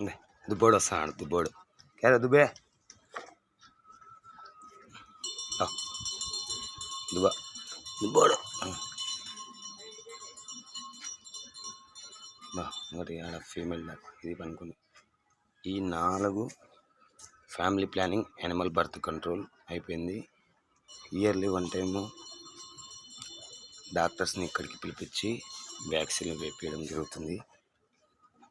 ఉంది దుబ్బోడు వస్తాడు దుబ్బోడు కేదా దుబ్బే దుబ్బా దుబ్బోడు మరి ఆడ ఫీమేల్ ఇది పనుకుంది ఈ నాలుగు family planning animal birth control అయిపోయింది. ఇయర్లీ వన్ టైము డాక్టర్స్ని ఇక్కడికి పిలిపించి వ్యాక్సిన్ వేపించడం జరుగుతుంది.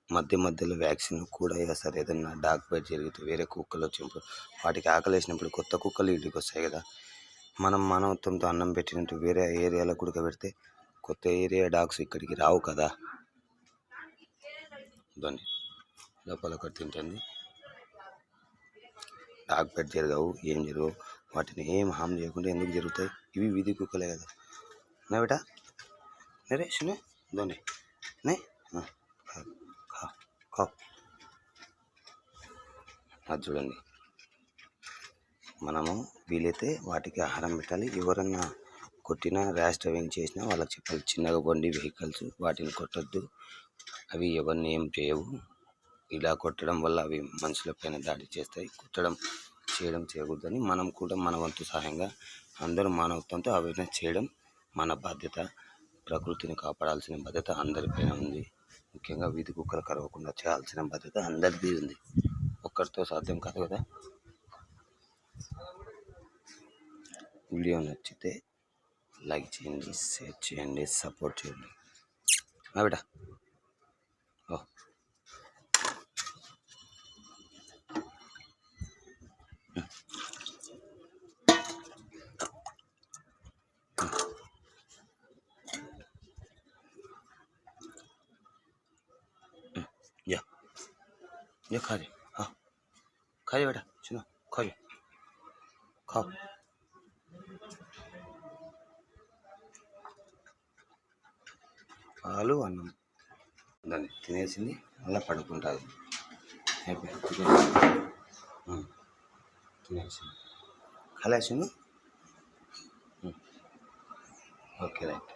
మధ్య మధ్యలో వ్యాక్సిన్ కూడా వేస్తారు ఏదన్నా డాగ్ బైట్ జరిగితే వేరే కుక్కలు వచ్చినప్పుడు వాటికి ఆకలి వేసినప్పుడు కొత్త కుక్కలు ఇంటికి వస్తాయి కదా. మనం మానవత్వంతో అన్నం పెట్టినట్టు వేరే ఏరియాలో కూడా పెడితే కొత్త ఏరియా డాగ్స్ ఇక్కడికి రావు కదా. దాన్ని లోపల ఒకటి తింటుంది డాగ్ బెడ్ జరగవు ఏం జరగవు వాటిని ఏం హామ్ చేయకుండా ఎందుకు జరుగుతాయి? ఇవి వీధి కుక్కలే కదా. నా బేటా నరేష్ నే? దోనే నే? కప్ అది చూడండి. మనము వీలైతే వాటికి ఆహారం పెట్టాలి. ఎవరన్నా కొట్టినా ర్యాష్ డ్రైవింగ్ చేసినా వాళ్ళకి చెప్పాలి. చిన్నగా బండి వెహికల్స్ వాటిని కొట్టద్దు. అవి ఎవరిని ఏం చేయవు. ఇలా కొట్టడం వల్ల అవి మనుషులపైన దాడి చేస్తాయి. కొట్టడం చేయడం చేయకూడదని మనం కూడా మన వంతు సహాయంగా అందరూ మానవత్వంతో అవేర్నెస్ చేయడం మన బాధ్యత. ప్రకృతిని కాపాడాల్సిన బాధ్యత అందరిపైన ఉంది. ముఖ్యంగా వీధి కుక్కలు కరవకుండా చేయాల్సిన బాధ్యత అందరిది ఉంది. ఒక్కరితో సాధ్యం కాదు కదా? వీడియో నచ్చితే లైక్ చేయండి షేర్ చేయండి సపోర్ట్ చేయండి. ఆ や、いや、帰れ。あ、帰れ、帰れ、しな、帰れ。か。పాలు అన్నం దాన్ని తినేసింది అలా పడుకుంటుంది తినేసి కళాసింది ఓకే రైట్